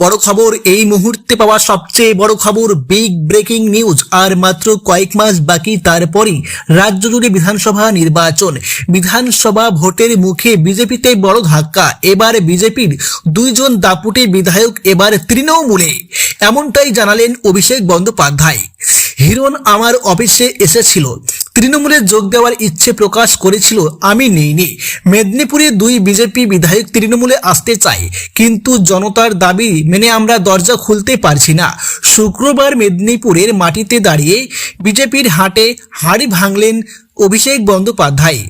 বড় খবর, এই মুহূর্তে পাওয়া সবচেয়ে বড় খবর বিগ ব্রেকিং নিউজ আর মাত্র কয়েক মাস বাকি, তারপরই রাজ্য জুড়ে বিধানসভা নির্বাচন। বিধানসভা ভোটের মুখে বিজেপিতে বড় ধাক্কা, এবার বিজেপির দুইজন দাপুটে বিধায়ক, এবার তৃণমূলে। এমনটাই জানালেন অভিষেক বন্দ্যোপাধ্যায়। হিরণ আমার অফিসে এসেছিল। তৃণমূলে যোগ দেওয়ার ইচ্ছে প্রকাশ করেছিল আমি নেইনি। মেদিনীপুরে দুই বিজেপি বিধায়ক তৃণমূলে আসতে চাই কিন্তু জনতার দাবি মেনে আমরা দরজা খুলতে পারছি না। শুক্রবার মেদিনীপুরের মাটিতে দাঁড়িয়ে বিজেপির হাটে হাড়ি ভাঙলেন অভিষেক বন্দ্যোপাধ্যায়।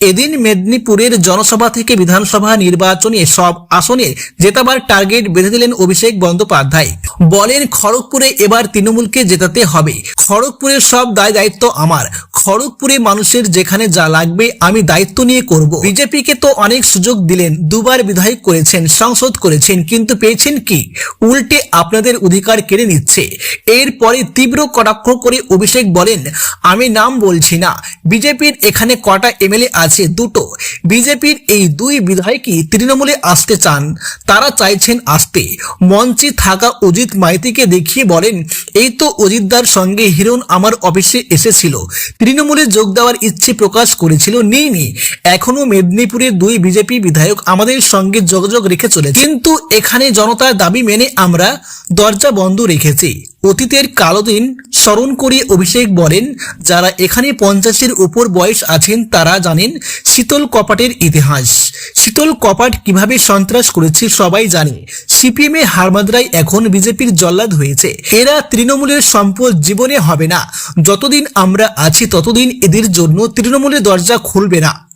এদিন মেদিনীপুরের জনসভা থেকে বিধানসভা নির্বাচনে সব আসনে জেতাবার টার্গেট বেঁধে দিলেন অভিষেক বন্দ্যোপাধ্যায়। বলেন খড়গপুরে এবার তৃণমূলকে জেতাতে হবে। খড়গপুরের সব দায় দায়িত্ব আমার। খড়গপুরে মানুষের যেখানে যা লাগবে আমি দায়িত্ব নিয়ে করব। বিজেপিকে তো অনেক সুযোগ দিলেন, দুবার বিধায়ক করেছেন, সংসদ করেছেন, কিন্তু পেয়েছেন কি? উল্টে আপনাদের অধিকার কেড়ে নিচ্ছে। এরপরে তীব্র কটাক্ষ করে অভিষেক বলেন, আমি নাম বলছি না। বিজেপির এখানে কটা এমএলএ আছে? দুটো। বিজেপির এই দুই বিধায়কই তৃণমূলে আসতে চান, তারা চাইছেন আসতে। মঞ্চে থাকা অজিত মাইতিকে দেখিয়ে বলেন, এই তো অজিতদার সঙ্গে হিরণ আমার অফিসে এসেছিল। তৃণমূলে যোগ দেওয়ার ইচ্ছে প্রকাশ করেছিল নেইনি এখনও মেদিনীপুরের দুই বিজেপি বিধায়ক আমাদের সঙ্গে যোগাযোগ রেখে চলেছে। কিন্তু এখানে জনতার দাবি মেনে আমরা দরজা বন্ধ রেখেছি। অতীতের কালো দিন স্মরণ করে অভিষেক বলেন, যারা এখানে পঞ্চাশের উপর বয়স আছেন তারা জানেন শীতল কপাটের ইতিহাস। শীতল কপাট কীভাবে সন্ত্রাস করেছে সবাই জানে। সিপিএম হারমাদ্রাই এখন বিজেপির জল্লাদ হয়েছে। এরা তৃণমূলের সম্পদ জীবনে হবে না। যতদিন আমরা আছি, ততদিন এদের জন্য তৃণমূলের দরজা খুলবে না।